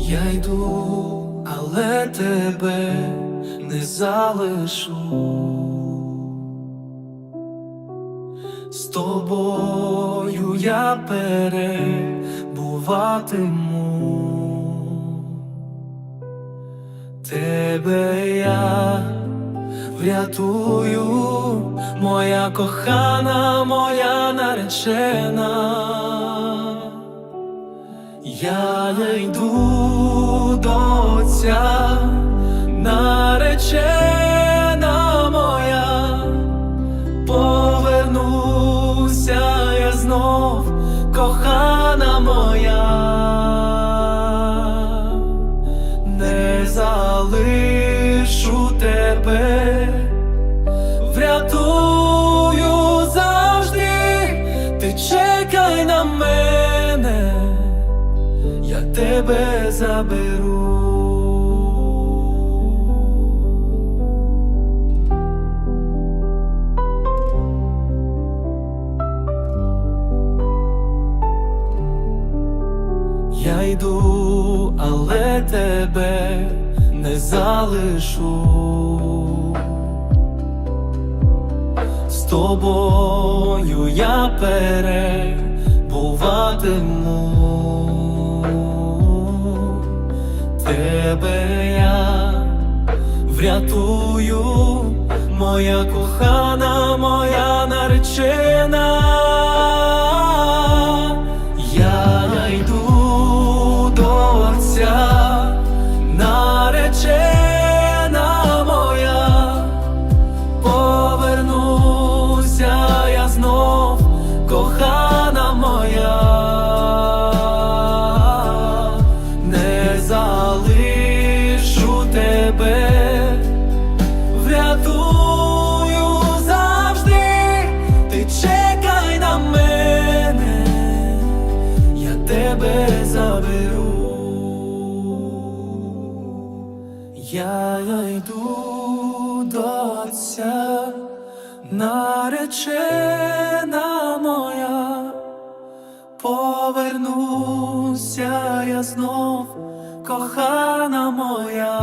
Я йду, але тебе не залишу. З тобою я перебуватиму. Тебе я врятую, моя кохана, моя наречена. Я не йду до Отця, наречена моя, повернуся я знов, кохана моя, тебе заберу. Я йду, але тебе не залишу. З тобою я перебуватиму, тебе я врятую, моя кохана, моя наречена. Я йду до Отця, наречена моя, повернуся я знов, кохана моя.